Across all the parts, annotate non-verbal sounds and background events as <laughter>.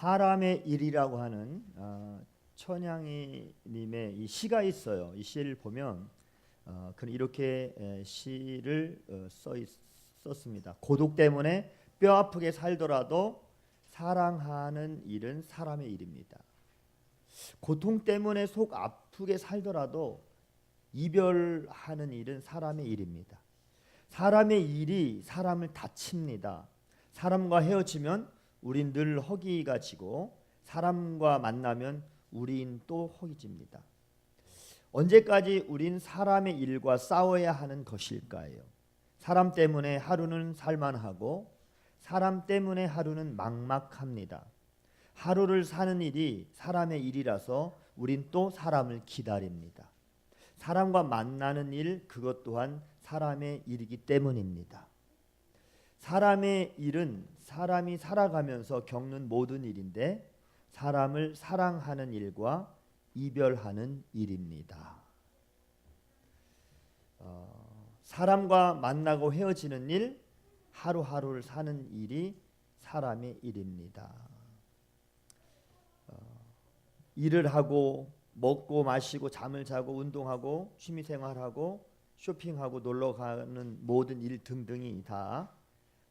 사람의 일이라고 하는 어, 천양이님의 이 시가 있어요. 이 시를 보면 어, 그는 이렇게 에, 시를 어, 써 있, 썼습니다. 고독 때문에 뼈 아프게 살더라도 사랑하는 일은 사람의 일입니다. 고통 때문에 속 아프게 살더라도 이별하는 일은 사람의 일입니다. 사람의 일이 사람을 다칩니다. 사람과 헤어지면 우린 늘 허기가 지고 사람과 만나면 우린 또 허기집니다. 언제까지 우린 사람의 일과 싸워야 하는 것일까요? 사람 때문에 하루는 살만하고 사람 때문에 하루는 막막합니다. 하루를 사는 일이 사람의 일이라서 우린 또 사람을 기다립니다. 사람과 만나는 일 그것 또한 사람의 일이기 때문입니다. 사람의 일은 사람이 살아가면서 겪는 모든 일인데 사람을 사랑하는 일과 이별하는 일입니다. 어, 사람과 만나고 헤어지는 일, 하루하루를 사는 일이 사람의 일입니다. 어, 일을 하고 먹고 마시고 잠을 자고 운동하고 취미 생활하고 쇼핑하고 놀러 가는 모든 일 등등이 다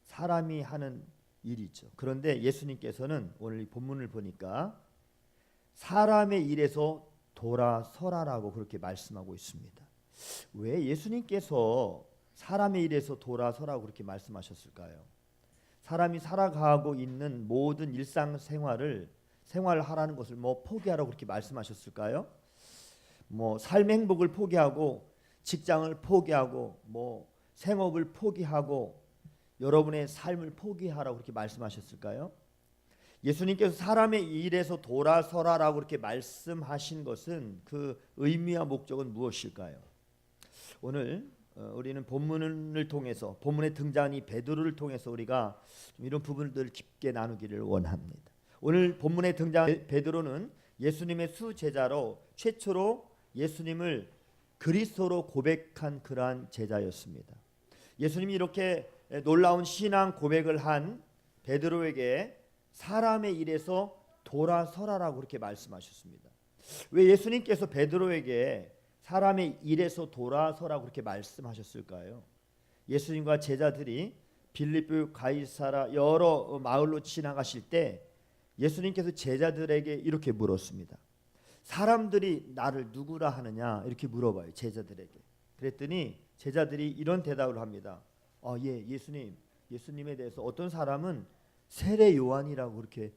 사람이 하는 일이죠. 그런데 예수님께서는 오늘 이 본문을 보니까 사람의 일에서 돌아서라라고 그렇게 말씀하고 있습니다. 왜 예수님께서 사람의 일에서 돌아서라고 그렇게 말씀하셨을까요? 사람이 살아가고 있는 모든 일상 생활을 생활하라는 것을 뭐 포기하라고 그렇게 말씀하셨을까요? 뭐 삶의 행복을 포기하고 직장을 포기하고 뭐 생업을 포기하고 여러분의 삶을 포기하라고 그렇게 말씀하셨을까요? 예수님께서 사람의 일에서 돌아서라라고 그렇게 말씀하신 것은 그 의미와 목적은 무엇일까요? 오늘 어, 우리는 본문을 통해서 본문에 등장한 이 베드로를 통해서 우리가 좀 이런 부분들을 깊게 나누기를 원합니다. 오늘 본문에 등장한 베드로는 예수님의 수제자로 최초로 예수님을 그리스도로 고백한 그러한 제자였습니다. 예수님이 이렇게 놀라운 신앙 고백을 한 베드로에게 사람의 일에서 돌아서라라고 그렇게 말씀하셨습니다. 왜 예수님께서 베드로에게 사람의 일에서 돌아서라고 그렇게 말씀하셨을까요? 예수님과 제자들이 빌립보 가이사라 여러 마을로 지나가실 때 예수님께서 제자들에게 이렇게 물었습니다. 사람들이 나를 누구라 하느냐 이렇게 물어봐요 제자들에게. 그랬더니 제자들이 이런 대답을 합니다. 아, 예, 예수님, 예수님에 대해서 어떤 사람은 세례 요한이라고 그렇게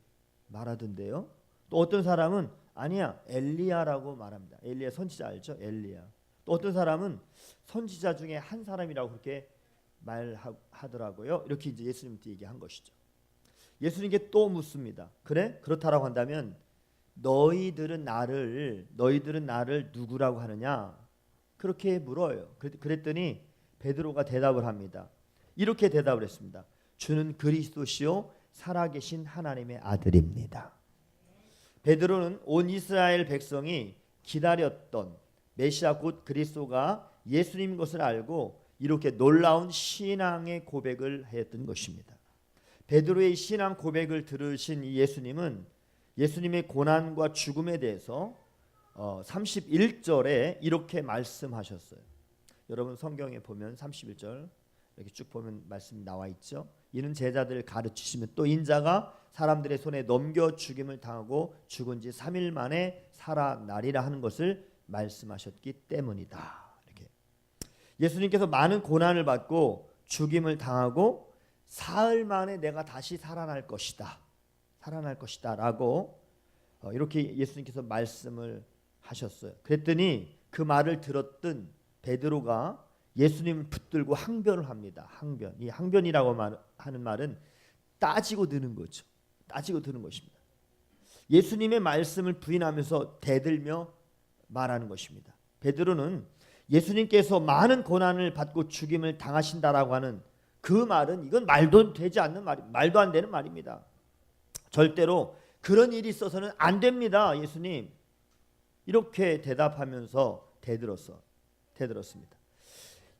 말하던데요. 또 어떤 사람은 아니야 엘리야라고 말합니다. 엘리야 선지자 알죠? 엘리야. 또 어떤 사람은 선지자 중에 한 사람이라고 그렇게 말하더라고요. 이렇게 이제 예수님한테 얘기한 것이죠. 예수님께 또 묻습니다. 그래? 그렇다라고 한다면 너희들은 나를 너희들은 나를 누구라고 하느냐? 그렇게 물어요. 그랬더니 베드로가 대답을 합니다. 이렇게 대답을 했습니다. 주는 그리스도시요 살아계신 하나님의 아들입니다. 베드로는 온 이스라엘 백성이 기다렸던 메시아 곧 그리스도가 예수님인 것을 알고 이렇게 놀라운 신앙의 고백을 했던 것입니다. 베드로의 신앙 고백을 들으신 예수님은 예수님의 고난과 죽음에 대해서 31절에 어, 이렇게 말씀하셨어요. 여러분 성경에 보면 31절 이렇게 쭉 보면 말씀이 나와 있죠. 이는 제자들을 가르치시면 또 인자가 사람들의 손에 넘겨 죽임을 당하고 죽은 지 3일 만에 살아나리라 하는 것을 말씀하셨기 때문이다. 이렇게 예수님께서 많은 고난을 받고 죽임을 당하고 사흘 만에 내가 다시 살아날 것이다. 살아날 것이다라고 어, 이렇게 예수님께서 말씀을 하셨어요. 그랬더니 그 말을 들었던 베드로가 예수님을 붙들고 항변을 합니다. 항변. 이 항변이라고 말, 하는 말은 따지고 드는 거죠. 따지고 드는 것입니다. 예수님의 말씀을 부인하면서 대들며 말하는 것입니다. 베드로는 예수님께서 많은 고난을 받고 죽임을 당하신다라고 하는 그 말은 이건 말도 되지 않는 말, 말도 안 되는 말입니다. 절대로 그런 일이 있어서는 안 됩니다, 예수님. 이렇게 대답하면서 대들었어. 대들었습니다.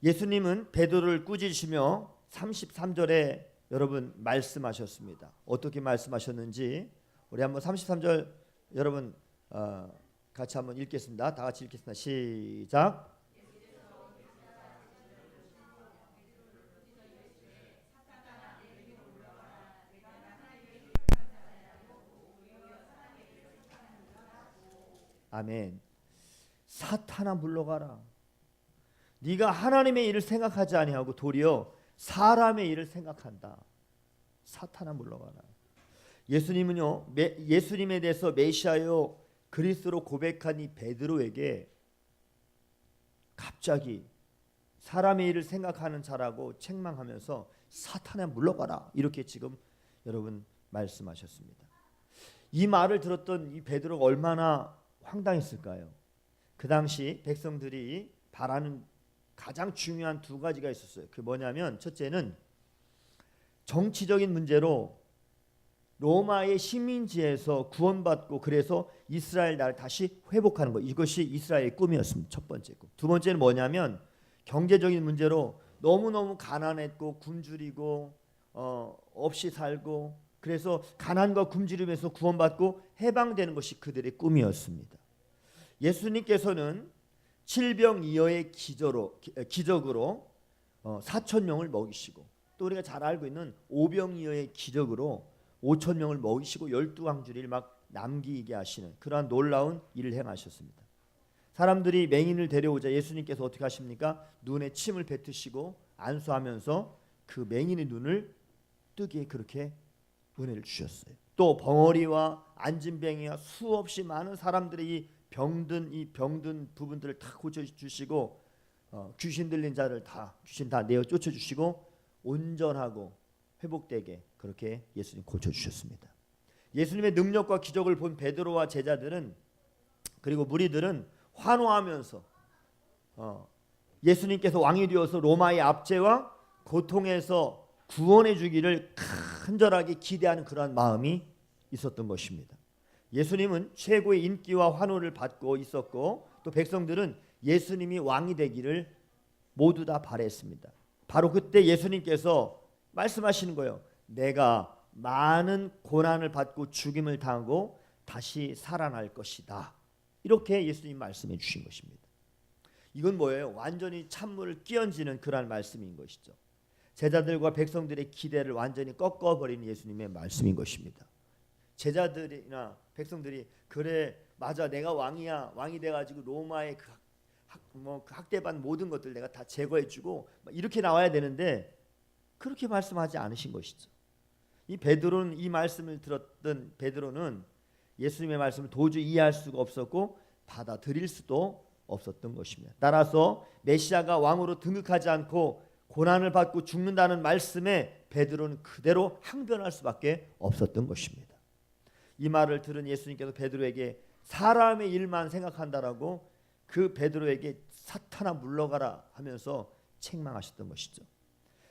예수님은 베드로를 꾸짖으시며 33절에 여러분 말씀하셨습니다. 어떻게 말씀하셨는지 우리 한번 33절 여러분 어, 같이 한번 읽겠습니다. 다 같이 읽겠습니다. 시작. 아멘. 사탄아 물러가라. 네가 하나님의 일을 생각하지 아니하고 도리어 사람의 일을 생각한다. 사탄아 물러가라. 예수님은요. 메, 예수님에 대해서 메시아요 그리스도로 고백한 이 베드로에게 갑자기 사람의 일을 생각하는 자라고 책망하면서 사탄아 물러가라. 이렇게 지금 여러분 말씀하셨습니다. 이 말을 들었던 이 베드로가 얼마나 황당했을까요? 그 당시 백성들이 바라는 가장 중요한 두 가지가 있었어요. 그 뭐냐면 첫째는 정치적인 문제로 로마의 식민지에서 구원받고 그래서 이스라엘 나라를 다시 회복하는 것 이것이 이스라엘의 꿈이었습니다. 첫 번째 꿈. 두 번째는 뭐냐면 경제적인 문제로 너무너무 가난했고 굶주리고 어, 없이 살고 그래서 가난과 굶주림에서 구원받고 해방되는 것이 그들의 꿈이었습니다. 예수님께서는 칠병이어의 기저로, 기적으로 어, 4천 명을 먹이시고 또 우리가 잘 알고 있는 오병이어의 기적으로 5천 명을 먹이시고 열두 왕주를 막 남기게 하시는 그러한 놀라운 일을 행하셨습니다. 사람들이 맹인을 데려오자 예수님께서 어떻게 하십니까? 눈에 침을 뱉으시고 안수하면서 그 맹인의 눈을 뜨게 그렇게 은혜를 주셨어요. 또 벙어리와 안진뱅이와 수없이 많은 사람들의 이 병든 이 병든 부분들을 다 고쳐 주시고 어, 귀신 들린 자를 다 귀신 다 내어 쫓아 주시고 온전하고 회복되게 그렇게 예수님 고쳐 주셨습니다. 예수님의 능력과 기적을 본 베드로와 제자들은 그리고 무리들은 환호하면서 어, 예수님께서 왕이 되어서 로마의 압제와 고통에서 구원해 주기를 간절하게 기대하는 그러한 마음이 있었던 것입니다. 예수님은 최고의 인기와 환호를 받고 있었고 또 백성들은 예수님이 왕이 되기를 모두 다 바랬습니다. 바로 그때 예수님께서 말씀하시는 거예요. 내가 많은 고난을 받고 죽임을 당하고 다시 살아날 것이다. 이렇게 예수님 말씀해 주신 것입니다. 이건 뭐예요? 완전히 찬물을 끼얹는 그러한 말씀인 것이죠. 제자들과 백성들의 기대를 완전히 꺾어버리는 예수님의 말씀인 것입니다. 제자들이나 백성들이 그래 맞아 내가 왕이야 왕이 돼가지고 로마의 그 학, 뭐 그 학대반 모든 것들 내가 다 제거해주고 이렇게 나와야 되는데 그렇게 말씀하지 않으신 것이죠. 이 베드로는 이 말씀을 들었던 베드로는 예수님의 말씀을 도저히 이해할 수가 없었고 받아들일 수도 없었던 것입니다. 따라서 메시아가 왕으로 등극하지 않고 고난을 받고 죽는다는 말씀에 베드로는 그대로 항변할 수밖에 없었던 것입니다. 이 말을 들은 예수님께서 베드로에게 사람의 일만 생각한다라고 그 베드로에게 사탄아 물러가라 하면서 책망하셨던 것이죠.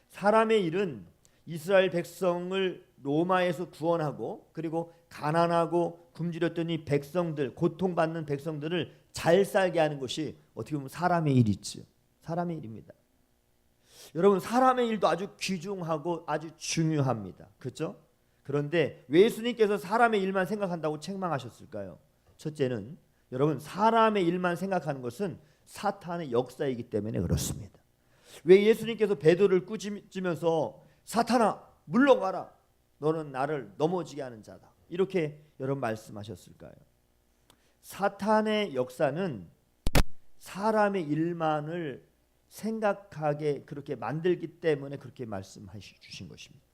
사람의 일은 이스라엘 백성을 로마에서 구원하고 그리고 가난하고 굶주렸던 이 백성들 고통받는 백성들을 잘 살게 하는 것이 어떻게 보면 사람의 일이지요. 사람의 일입니다. 여러분 사람의 일도 아주 귀중하고 아주 중요합니다. 그렇죠? 그런데 왜 예수님께서 사람의 일만 생각한다고 책망하셨을까요? 첫째는 여러분 사람의 일만 생각하는 것은 사탄의 역사이기 때문에 그렇습니다. 왜 예수님께서 베드로를 꾸짖으면서 사탄아 물러가라 너는 나를 넘어지게 하는 자다 이렇게 여러분 말씀하셨을까요? 사탄의 역사는 사람의 일만을 생각하게 그렇게 만들기 때문에 그렇게 말씀해 주신 것입니다.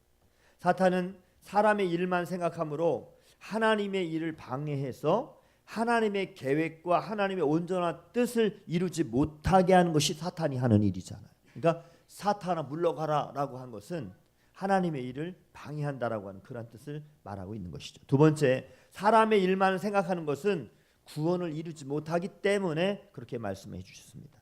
사탄은 사람의 일만 생각하므로 하나님의 일을 방해해서 하나님의 계획과 하나님의 온전한 뜻을 이루지 못하게 하는 것이 사탄이 하는 일이잖아요. 그러니까 사탄아 물러가라라고 한 것은 하나님의 일을 방해한다라고 하는 그런 뜻을 말하고 있는 것이죠. 두 번째, 사람의 일만 생각하는 것은 구원을 이루지 못하기 때문에 그렇게 말씀해 주셨습니다.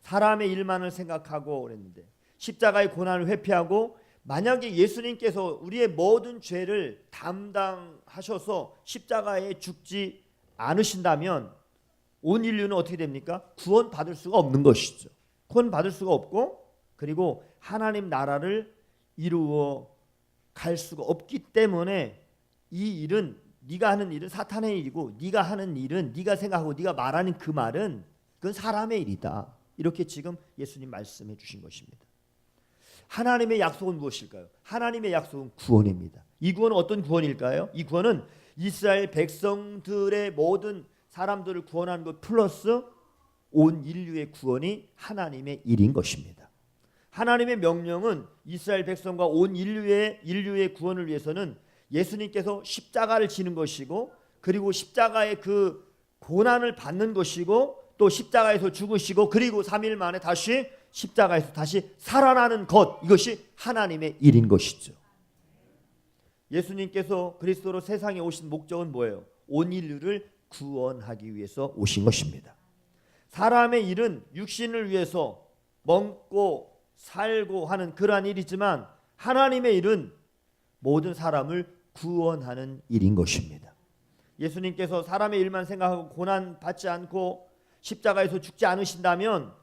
사람의 일만을 생각하고 그랬는데 십자가의 고난을 회피하고 만약에 예수님께서 우리의 모든 죄를 담당하셔서 십자가에 죽지 않으신다면 온 인류는 어떻게 됩니까? 구원 받을 수가 없는 것이죠. 구원 받을 수가 없고 그리고 하나님 나라를 이루어 갈 수가 없기 때문에 이 일은 네가 하는 일은 사탄의 일이고 네가 하는 일은 네가 생각하고 네가 말하는 그 말은 그건 사람의 일이다. 이렇게 지금 예수님 말씀해 주신 것입니다. 하나님의 약속은 무엇일까요? 하나님의 약속은 구원입니다. 이 구원은 어떤 구원일까요? 이 구원은 이스라엘 백성들의 모든 사람들을 구원하는 것 플러스 온 인류의 구원이 하나님의 일인 것입니다. 하나님의 명령은 이스라엘 백성과 온 인류의 인류의 구원을 위해서는 예수님께서 십자가를 지는 것이고 그리고 십자가의 그 고난을 받는 것이고 또 십자가에서 죽으시고 그리고 3일 만에 다시 십자가에서 다시 살아나는 것 이것이 하나님의 일인 것이죠. 예수님께서 그리스도로 세상에 오신 목적은 뭐예요? 온 인류를 구원하기 위해서 오신 것입니다. 사람의 일은 육신을 위해서 먹고 살고 하는 그러한 일이지만 하나님의 일은 모든 사람을 구원하는 일인 것입니다. 예수님께서 사람의 일만 생각하고 고난 받지 않고 십자가에서 죽지 않으신다면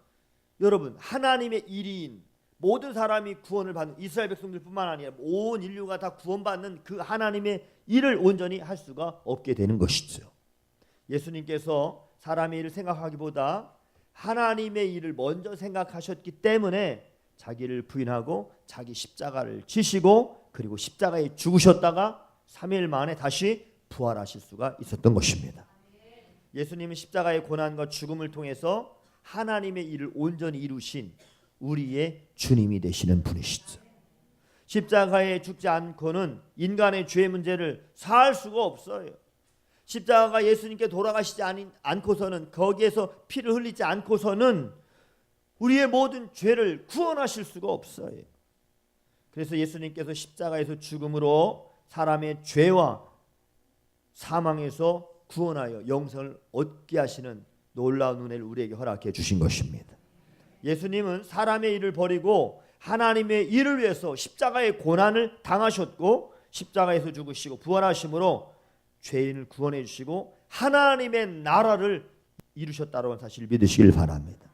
여러분 하나님의 일인 모든 사람이 구원을 받는 이스라엘 백성들뿐만 아니라 온 인류가 다 구원받는 그 하나님의 일을 온전히 할 수가 없게 되는 것이죠. 예수님께서 사람의 일을 생각하기보다 하나님의 일을 먼저 생각하셨기 때문에 자기를 부인하고 자기 십자가를 지시고 그리고 십자가에 죽으셨다가 3일 만에 다시 부활하실 수가 있었던 것입니다. 예수님은 십자가의 고난과 죽음을 통해서 하나님의 일을 온전히 이루신 우리의 주님이 되시는 분이시죠. 십자가에 죽지 않고는 인간의 죄 문제를 살 수가 없어요. 십자가가 예수님께 돌아가시지 않- 않고서는 거기에서 피를 흘리지 않고서는 우리의 모든 죄를 구원하실 수가 없어요. 그래서 예수님께서 십자가에서 죽음으로 사람의 죄와 사망에서 구원하여 영생을 얻게 하시는 놀라운 은혜를 우리에게 허락해 주신 것입니다. 예수님은 사람의 일을 버리고 하나님의 일을 위해서 십자가의 고난을 당하셨고 십자가에서 죽으시고 부활하심으로 죄인을 구원해 주시고 하나님의 나라를 이루셨다는 사실을 믿으시길 바랍니다.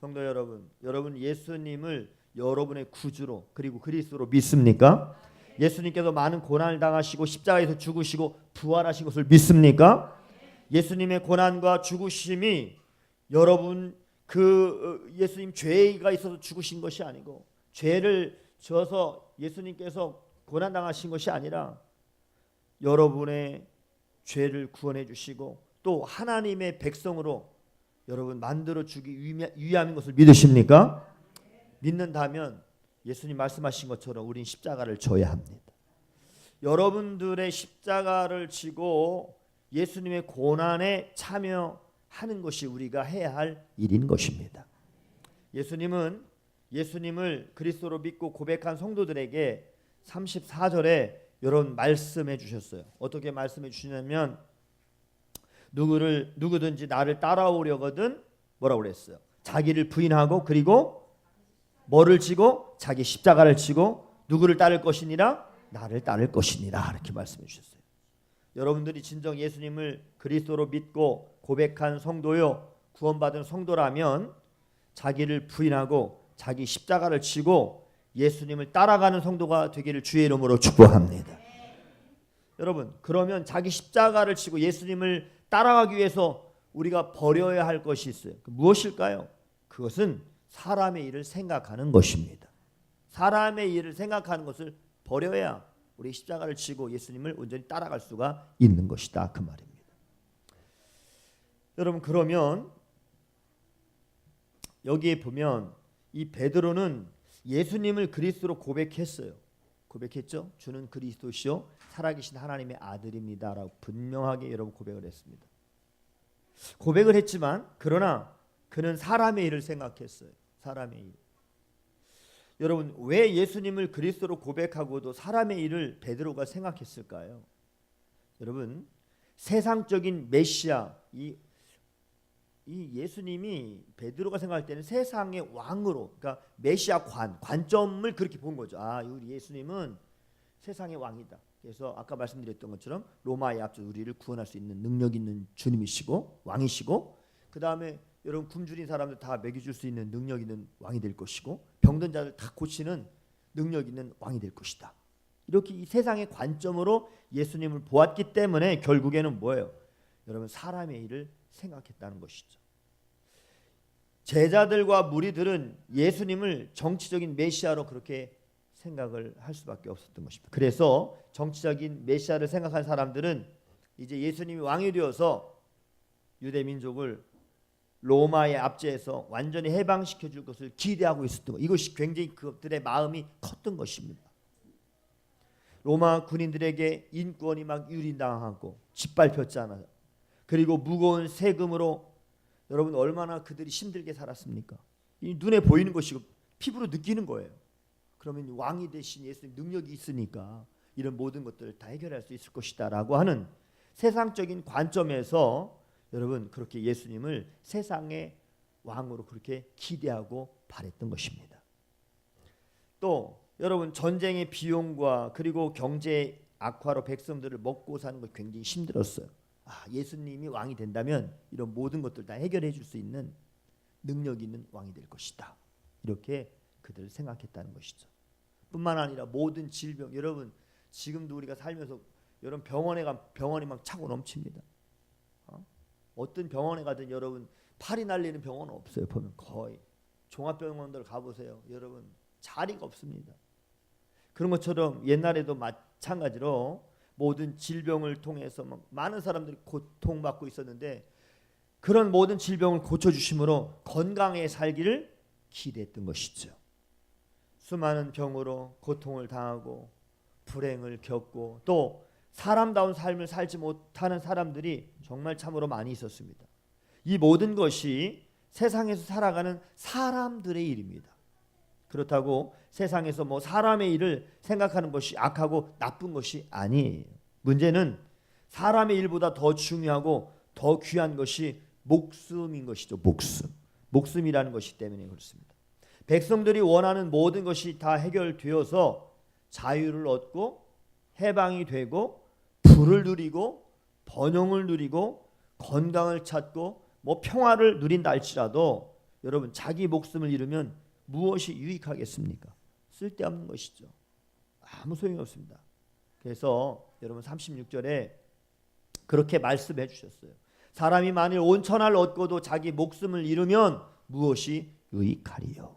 성도 여러분, 여러분 예수님을 여러분의 구주로 그리고 그리스도로 믿습니까? 예수님께서 많은 고난을 당하시고 십자가에서 죽으시고 부활하신 것을 믿습니까? 예수님의 고난과 죽으심이 여러분 그 어, 예수님 죄가 있어서 죽으신 것이 아니고 죄를 져서 예수님께서 고난 당하신 것이 아니라 여러분의 죄를 구원해 주시고 또 하나님의 백성으로 여러분 만들어 주기 위함- 위함인 것을 믿으십니까? 믿는다면 예수님 말씀하신 것처럼 우린 십자가를 져야 합니다. 여러분들의 십자가를 지고 예수님의 고난에 참여하는 것이 우리가 해야 할 일인 것입니다. 예수님은 예수님을 그리스도로 믿고 고백한 성도들에게 34절에 여러분 말씀해 주셨어요. 어떻게 말씀해 주시냐면 누구를 누구든지 나를 따라오려거든 뭐라고 그랬어요? 자기를 부인하고 그리고 뭐를 지고 자기 십자가를 지고 누구를 따를 것이니라 나를 따를 것이니라 이렇게 말씀해 주셨어요. 여러분들이 진정 예수님을 그리스도로 믿고 고백한 성도요 구원받은 성도라면 자기를 부인하고 자기 십자가를 지고 예수님을 따라가는 성도가 되기를 주의 이름으로 축복합니다. 여러분 그러면 자기 십자가를 지고 예수님을 따라가기 위해서 우리가 버려야 할 것이 있어요. 그 무엇일까요? 그것은 사람의 일을 생각하는 것입니다. 사람의 일을 생각하는 것을 버려야 우리 십자가를 지고 예수님을 온전히 따라갈 수가 있는 것이다 그 말입니다. 여러분 그러면 여기에 보면 이 베드로는 예수님을 그리스도로 고백했어요. 고백했죠. 주는 그리스도시요 살아계신 하나님의 아들입니다라고 분명하게 여러분 고백을 했습니다. 고백을 했지만 그러나 그는 사람의 일을 생각했어요. 사람의 일. 여러분 왜 예수님을 그리스도로 고백하고도 사람의 일을 베드로가 생각했을까요? 여러분 세상적인 메시아 이, 이 예수님이 베드로가 생각할 때는 세상의 왕으로 그러니까 메시아 관 관점을 그렇게 본 거죠. 아 우리 예수님은 세상의 왕이다. 그래서 아까 말씀드렸던 것처럼 로마의 앞서 우리를 구원할 수 있는 능력 있는 주님이시고 왕이시고 그 다음에 여러분 굶주린 사람들 다 먹여줄 수 있는 능력 있는 왕이 될 것이고 병든 자들 다 고치는 능력 있는 왕이 될 것이다. 이렇게 이 세상의 관점으로 예수님을 보았기 때문에 결국에는 뭐예요? 여러분 사람의 일을 생각했다는 것이죠. 제자들과 무리들은 예수님을 정치적인 메시아로 그렇게 생각을 할 수밖에 없었던 것입니다. 그래서 정치적인 메시아를 생각한 사람들은 이제 예수님이 왕이 되어서 유대 민족을 로마의 압제에서 완전히 해방시켜 줄 것을 기대하고 있었던 것. 이것이 굉장히 그들의 마음이 컸던 것입니다. 로마 군인들에게 인권이 막 유린당하고 짓밟혔잖아요. 그리고 무거운 세금으로 여러분 얼마나 그들이 힘들게 살았습니까? 이 눈에 보이는 것이고 피부로 느끼는 거예요. 그러면 왕이 대신 예수님 능력이 있으니까 이런 모든 것들을 다 해결할 수 있을 것이다라고 하는 세상적인 관점에서 여러분 그렇게 예수님을 세상의 왕으로 그렇게 기대하고 바랬던 것입니다. 또 여러분 전쟁의 비용과 그리고 경제 악화로 백성들을 먹고 사는 거 굉장히 힘들었어요. 아, 예수님이 왕이 된다면 이런 모든 것들 다 해결해 줄 수 있는 능력 있는 왕이 될 것이다. 이렇게 그들 생각했다는 것이죠. 뿐만 아니라 모든 질병 여러분 지금도 우리가 살면서 여러분 병원에 가 병원이 막 차고 넘칩니다. 어? 어떤 병원에 가든 여러분 팔이 날리는 병원은 없어요. 보면 거의 종합병원들 가보세요. 여러분 자리가 없습니다. 그런 것처럼 옛날에도 마찬가지로 모든 질병을 통해서 막 많은 사람들이 고통받고 있었는데 그런 모든 질병을 고쳐주심으로 건강에 살기를 기대했던 것이죠. 수많은 병으로 고통을 당하고 불행을 겪고 또 사람다운 삶을 살지 못하는 사람들이 정말 참으로 많이 있었습니다. 이 모든 것이 세상에서 살아가는 사람들의 일입니다. 그렇다고 세상에서 뭐 사람의 일을 생각하는 것이 악하고 나쁜 것이 아니에요. 문제는 사람의 일보다 더 중요하고 더 귀한 것이 목숨인 것이죠. 목숨. 목숨이라는 것이 때문에 그렇습니다. 백성들이 원하는 모든 것이 다 해결되어서 자유를 얻고 해방이 되고 부를 누리고 번영을 누리고 건강을 찾고 뭐 평화를 누린다 할지라도 여러분 자기 목숨을 잃으면 무엇이 유익하겠습니까? 쓸데없는 것이죠. 아무 소용이 없습니다. 그래서 여러분 36절에 그렇게 말씀해 주셨어요. 사람이 만일 온 천하를 얻고도 자기 목숨을 잃으면 무엇이 유익하리요?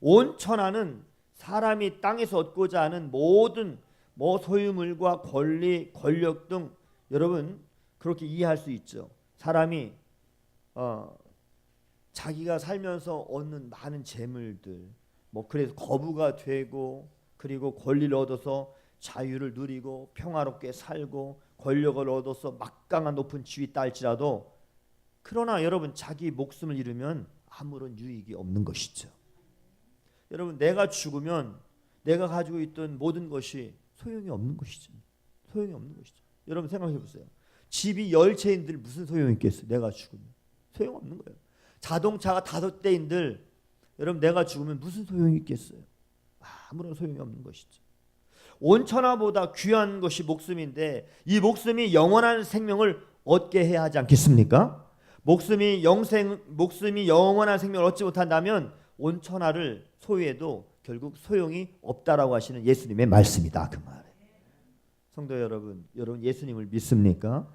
온 천하는 사람이 땅에서 얻고자 하는 모든 뭐 소유물과 권리, 권력 등 여러분 그렇게 이해할 수 있죠. 사람이 어, 자기가 살면서 얻는 많은 재물들, 뭐 그래서 거부가 되고 그리고 권리를 얻어서 자유를 누리고 평화롭게 살고 권력을 얻어서 막강한 높은 지위 딸지라도 그러나 여러분 자기 목숨을 잃으면 아무런 유익이 없는 것이죠. 여러분 내가 죽으면 내가 가지고 있던 모든 것이 소용이 없는 것이죠. 소용이 없는 것이죠. 여러분 생각해 보세요. 집이 열 채인들 무슨 소용이 있겠어요? 내가 죽으면 소용 없는 거예요. 자동차가 다섯 대인들 여러분 내가 죽으면 무슨 소용이 있겠어요? 아무런 소용이 없는 것이죠. 온천하보다 귀한 것이 목숨인데 이 목숨이 영원한 생명을 얻게 해야 하지 않겠습니까? 목숨이 영생 목숨이 영원한 생명을 얻지 못한다면 온천하를 소유해도 결국 소용이 없다라고 하시는 예수님의 말씀이다 그 말에. 성도 여러분, 여러분 예수님을 믿습니까?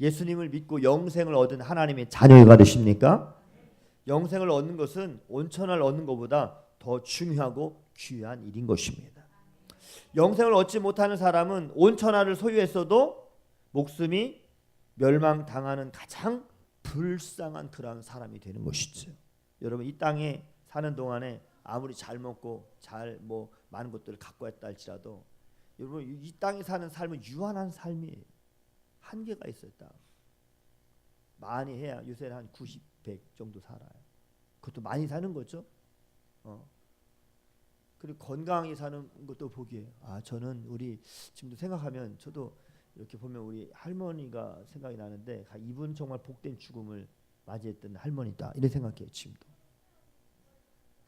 예수님을 믿고 영생을 얻은 하나님의 자녀가 되십니까? 영생을 얻는 것은 온천을 얻는 것보다 더 중요하고 귀한 일인 것입니다. 영생을 얻지 못하는 사람은 온천하를 소유했어도 목숨이 멸망당하는 가장 불쌍한 그러한 사람이 되는 것이죠. 여러분 이 땅에 사는 동안에 아무리 잘 먹고 잘 뭐 많은 것들을 갖고 왔다 할지라도 여러분 이 땅에 사는 삶은 유한한 삶이에요. 한계가. 딱. 많이 해야 요새는 한 90, 100 정도 살아요. 그것도 많이 사는 거죠. 어. 그리고 건강히 사는 것도 보기에 아 저는 우리 지금도 생각하면 저도 이렇게 보면 우리 할머니가 생각이 나는데 아, 이분 정말 복된 죽음을 맞이했던 할머니다 이런 생각해요 지금도.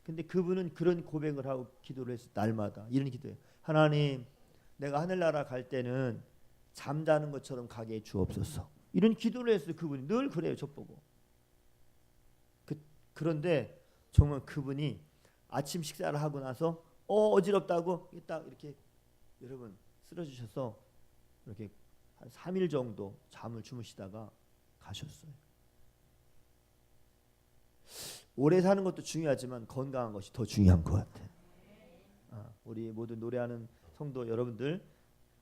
근데 그분은 그런 고백을 하고 기도를 했어 날마다 이런 기도해 하나님 내가 하늘나라 갈 때는 잠자는 것처럼 가게 해 주옵소서. 이런 기도를 했어요 그분이 늘 그래요 저 보고. 그, 그런데 정말 그분이 아침 식사를 하고 나서 어 어지럽다고 딱 이렇게 여러분 쓰러지셔서 이렇게 한 3일 정도 잠을 주무시다가 가셨어요. 오래 사는 것도 중요하지만 건강한 것이 더 중요한 것 같아. 아, 우리 모든 노래하는 성도 여러분들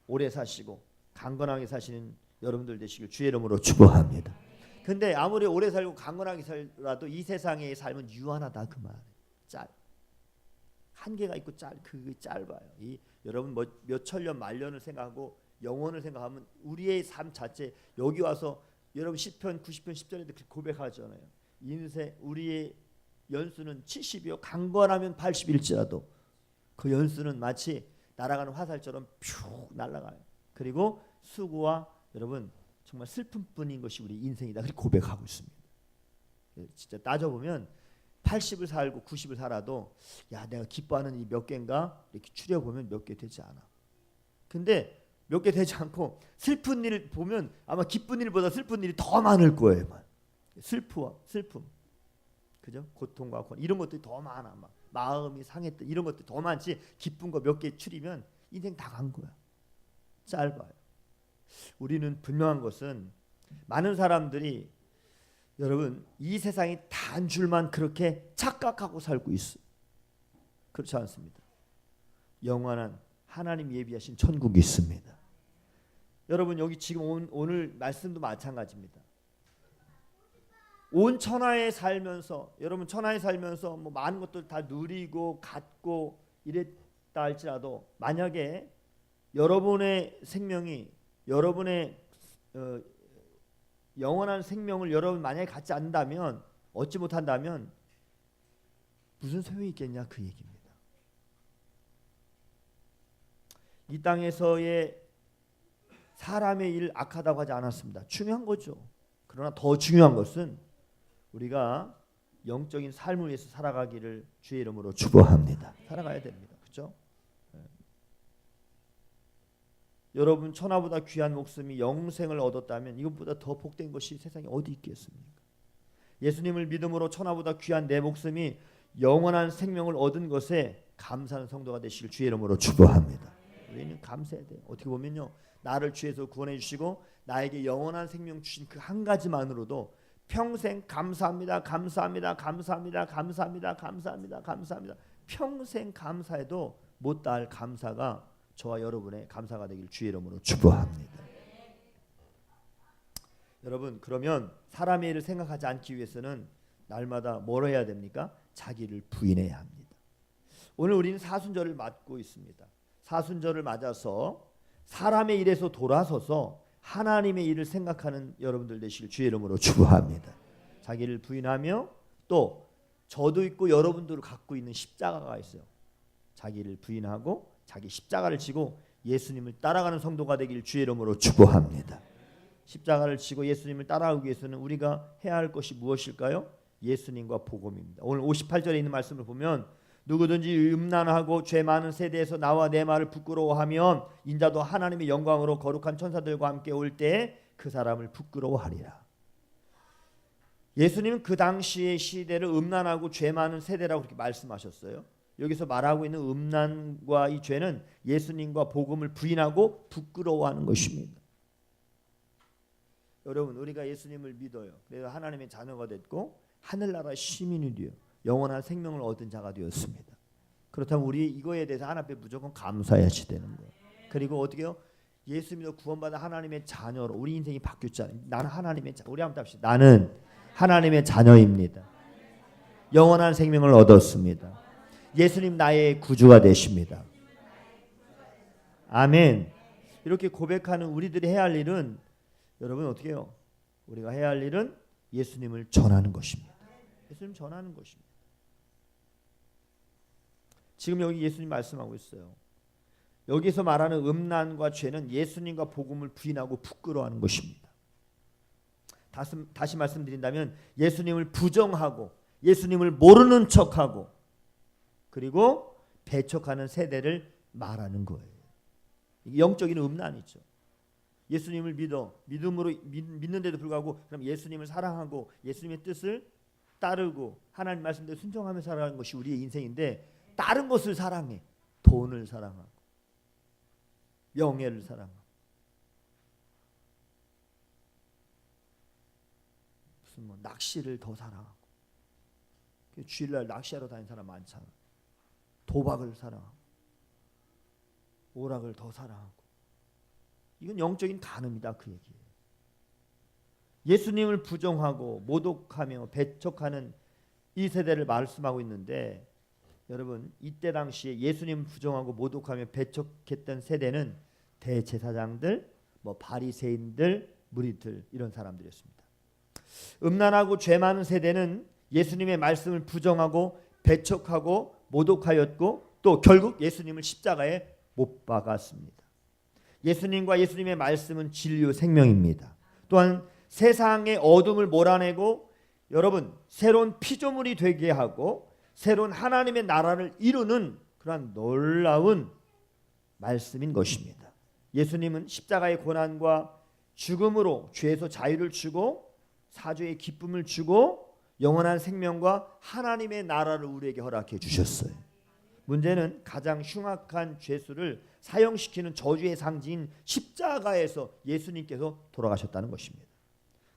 오래 사시고 강건하게 사시는 여러분들 되시길 주의 이름으로 축복합니다. 근데 아무리 오래 살고 강건하게 살라도 이 세상의 삶은 유한하다 그 말. 짤. 한계가 있고 짤 그게 짧아요. 이 여러분 뭐, 몇 천년 만년을 생각하고 영원을 생각하면 우리의 삶 자체 여기 와서 여러분 시편 90편 10절에도 그렇게 고백하잖아요. 인생 우리의 연수는 70이요 강건하면 80일지라도 그 연수는 마치 날아가는 화살처럼 퓨 날아가요. 그리고 수고와 여러분 정말 슬픔뿐인 것이 우리 인생이다. 그렇게 고백하고 있습니다. 예, 진짜 따져 보면 80을 살고 90을 살아도 야 내가 기뻐하는 이 몇 개인가 이렇게 추려 보면 몇 개 되지 않아. 근데 몇 개 되지 않고 슬픈 일을 보면 아마 기쁜 일보다 슬픈 일이 더 많을 거예요. 막. 슬프와 슬픔, 그죠? 고통과 고 이런 것들이 더 많아. 막 마음이 상했다 이런 것들 더 많지. 기쁜 거 몇 개 추리면 인생 다 간 거야. 짧아요. 우리는 분명한 것은 많은 사람들이 여러분 이 세상이 단 줄만 그렇게 착각하고 살고 있어. 그렇지 않습니다. 영원한 하나님 예비하신 천국이 있습니다. 여러분 여기 지금 온, 오늘 말씀도 마찬가지입니다. 온 천하에 살면서 여러분 천하에 살면서 뭐 많은 것들 다 누리고 갖고 이랬다 할지라도 만약에 여러분의 생명이 여러분의 어, 영원한 생명을 여러분 만약에 갖지 않는다면 얻지 못한다면 무슨 소용이 있겠냐 그 얘기입니다. 이 땅에서의 사람의 일 악하다고 하지 않았습니다. 중요한 거죠. 그러나 더 중요한 것은 우리가 영적인 삶을 위해서 살아가기를 주의 이름으로 축복합니다. 살아가야 됩니다. 그렇죠? 여러분 천하보다 귀한 목숨이 영생을 얻었다면 이것보다 더 복된 것이 세상에 어디 있겠습니까? 예수님을 믿음으로 천하보다 귀한 내 목숨이 영원한 생명을 얻은 것에 감사하는 성도가 되시길 주의 이름으로 축복합니다. 우리는 감사해야 돼. 어떻게 보면요, 나를 주에서 구원해 주시고 나에게 영원한 생명 주신 그 한 가지만으로도 평생 감사합니다, 감사합니다, 감사합니다, 감사합니다, 감사합니다, 감사합니다. 평생 감사해도 못다할 감사가 저와 여러분의 감사가 되길 주의 이름으로 축복합니다. 여러분 그러면 사람의 일을 생각하지 않기 위해서는 날마다 뭘 해야 됩니까? 자기를 부인해야 합니다. 오늘 우리는 사순절을 맞고 있습니다. 사순절을 맞아서 사람의 일에서 돌아서서 하나님의 일을 생각하는 여러분들 되시길 주의 이름으로 축복합니다. 자기를 부인하며 또 저도 있고 여러분들을 갖고 있는 십자가가 있어요. 자기를 부인하고 자기 십자가를 지고 예수님을 따라가는 성도가 되길 주의 이름으로 축복합니다. 십자가를 지고 예수님을 따라가기 위해서는 우리가 해야 할 것이 무엇일까요? 예수님과 복음입니다. 오늘 58절에 있는 말씀을 보면 누구든지 음란하고 죄 많은 세대에서 나와 내 말을 부끄러워하면 인자도 하나님의 영광으로 거룩한 천사들과 함께 올 때 그 사람을 부끄러워하리라. 예수님은 그 당시의 시대를 음란하고 죄 많은 세대라고 그렇게 말씀하셨어요. 여기서 말하고 있는 음란과 이 죄는 예수님과 복음을 부인하고 부끄러워하는 것입니다. 여러분 우리가 예수님을 믿어요. 그래서 하나님의 자녀가 됐고 하늘나라 시민이 되어 영원한 생명을 얻은 자가 되었습니다. 그렇다면 우리 이거에 대해서 하나님 앞에 무조건 감사해야지 되는 거예요. 그리고 어떻게요? 예수 믿어 구원받은 하나님의 자녀로 우리 인생이 바뀌었잖아요. 나는 하나님의 자, 우리 한번 합시다. 나는 하나님의 자녀입니다. 영원한 생명을 얻었습니다. 예수님 나의 구주가 되십니다. 아멘. 이렇게 고백하는 우리들이 해야 할 일은 여러분 어떻게 해요? 우리가 해야 할 일은 예수님을 전하는 것입니다. 예수님 전하는 것입니다. 지금 여기 예수님 말씀하고 있어요. 여기서 말하는 음란과 죄는 예수님과 복음을 부인하고 부끄러워하는 것입니다. 다시, 다시 말씀드린다면 예수님을 부정하고 예수님을 모르는 척하고 그리고 배척하는 세대를 말하는 거예요. 영적인 음란이죠. 예수님을 믿어 믿음으로 믿, 믿는데도 불구하고 그럼 예수님을 사랑하고 예수님의 뜻을 따르고 하나님 말씀대로 순종하며 살아가는 것이 우리의 인생인데 다른 것을 사랑해 돈을 사랑하고 명예를 사랑하고 무슨 뭐 낚시를 더 사랑하고 그 주일날 낚시하러 다니는 사람 많잖아. 도박을 사랑하고 오락을 더 사랑하고 이건 영적인 간음이다 그 얘기예요. 예수님을 부정하고 모독하며 배척하는 이 세대를 말씀하고 있는데 여러분 이때 당시에 예수님 부정하고 모독하며 배척했던 세대는 대제사장들, 뭐 바리새인들, 무리들 이런 사람들이었습니다. 음란하고 죄 많은 세대는 예수님의 말씀을 부정하고 배척하고 모독하였고 또 결국 예수님을 십자가에 못 박았습니다. 예수님과 예수님의 말씀은 진리요 생명입니다. 또한 세상의 어둠을 몰아내고 여러분 새로운 피조물이 되게 하고 새로운 하나님의 나라를 이루는 그러한 놀라운 말씀인 것입니다. 예수님은 십자가의 고난과 죽음으로 죄에서 자유를 주고 사죄의 기쁨을 주고 영원한 생명과 하나님의 나라를 우리에게 허락해 주셨어요. 문제는 가장 흉악한 죄수를 사형시키는 저주의 상징인 십자가에서 예수님께서 돌아가셨다는 것입니다.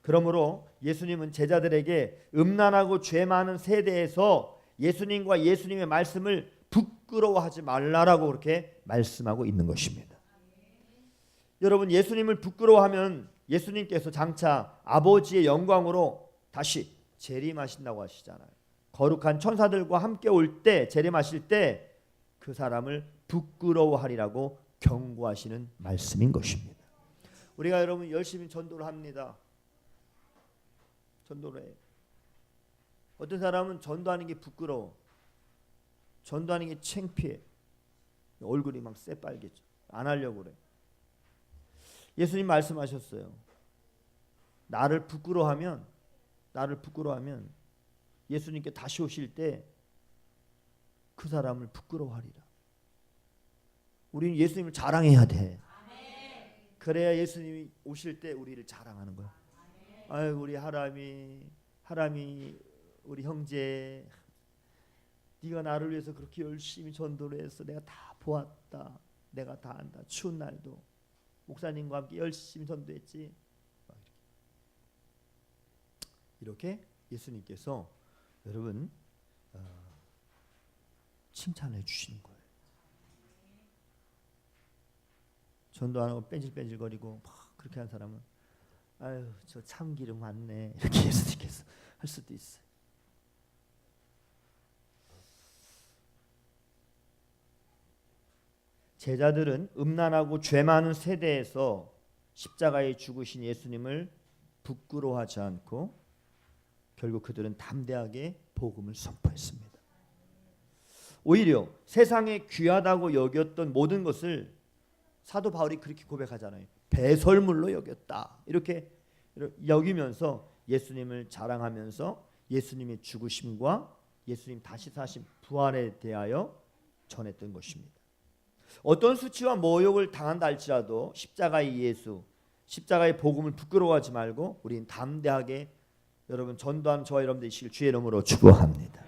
그러므로 예수님은 제자들에게 음란하고 죄 많은 세대에서 예수님과 예수님의 말씀을 부끄러워하지 말라라고 그렇게 말씀하고 있는 것입니다. 여러분 예수님을 부끄러워하면 예수님께서 장차 아버지의 영광으로 다시 재림하신다고 하시잖아요. 거룩한 천사들과 함께 올 때 재림하실 때 그 사람을 부끄러워하리라고 경고하시는 말씀인 것입니다. 우리가 여러분 열심히 전도를 합니다. 전도를 해. 어떤 사람은 전도하는 게 부끄러워. 전도하는 게 창피해. 얼굴이 막 새빨개져. 안 하려고 그래. 예수님 말씀하셨어요. 나를 부끄러워하면 나를 부끄러워하면 예수님께 다시 오실 때 그 사람을 부끄러워하리라. 우리는 예수님을 자랑해야 돼. 그래야 예수님이 오실 때 우리를 자랑하는 거야. 아유 우리 하람이 하람이 우리 형제 네가 나를 위해서 그렇게 열심히 전도를 해서 내가 다 보았다. 내가 다 안다. 추운 날도 목사님과 함께 열심히 전도했지. 이렇게 예수님께서 여러분 어, 칭찬해 주시는 거예요. 전도 안 하고 뺀질뺀질거리고 막 그렇게 한 사람은 아유 저 참기름 많네 이렇게 <laughs> 예수님께서 할 수도 있어요. 제자들은 음란하고 죄 많은 세대에서 십자가에 죽으신 예수님을 부끄러워하지 않고 결국 그들은 담대하게 복음을 선포했습니다. 오히려 세상에 귀하다고 여겼던 모든 것을 사도 바울이 그렇게 고백하잖아요. 배설물로 여겼다. 이렇게 여기면서 예수님을 자랑하면서 예수님의 죽으심과 예수님 다시 사신 부활에 대하여 전했던 것입니다. 어떤 수치와 모욕을 당한다 할지라도 십자가의 예수, 십자가의 복음을 부끄러워하지 말고 우리는 담대하게 여러분 전도한 저와 여러분들 이시길 주의 이름으로 축복합니다.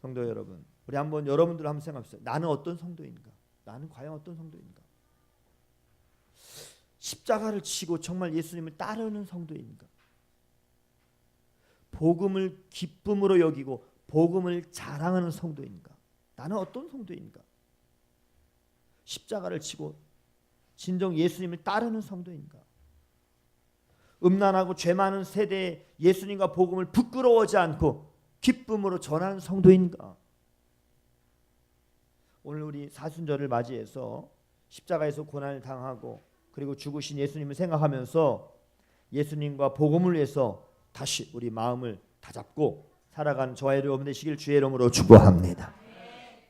성도 여러분, 우리 한번 여러분들 한번 생각해보세요. 나는 어떤 성도인가? 나는 과연 어떤 성도인가? 십자가를 치고 정말 예수님을 따르는 성도인가? 복음을 기쁨으로 여기고 복음을 자랑하는 성도인가? 나는 어떤 성도인가? 십자가를 치고 진정 예수님을 따르는 성도인가? 음란하고 죄 많은 세대에 예수님과 복음을 부끄러워하지 않고 기쁨으로 전하는 성도인가? 오늘 우리 사순절을 맞이해서 십자가에서 고난을 당하고 그리고 죽으신 예수님을 생각하면서 예수님과 복음을 위해서 다시 우리 마음을 다잡고 살아가는 저와 여러분 되시길 주의 이름으로 축복합니다.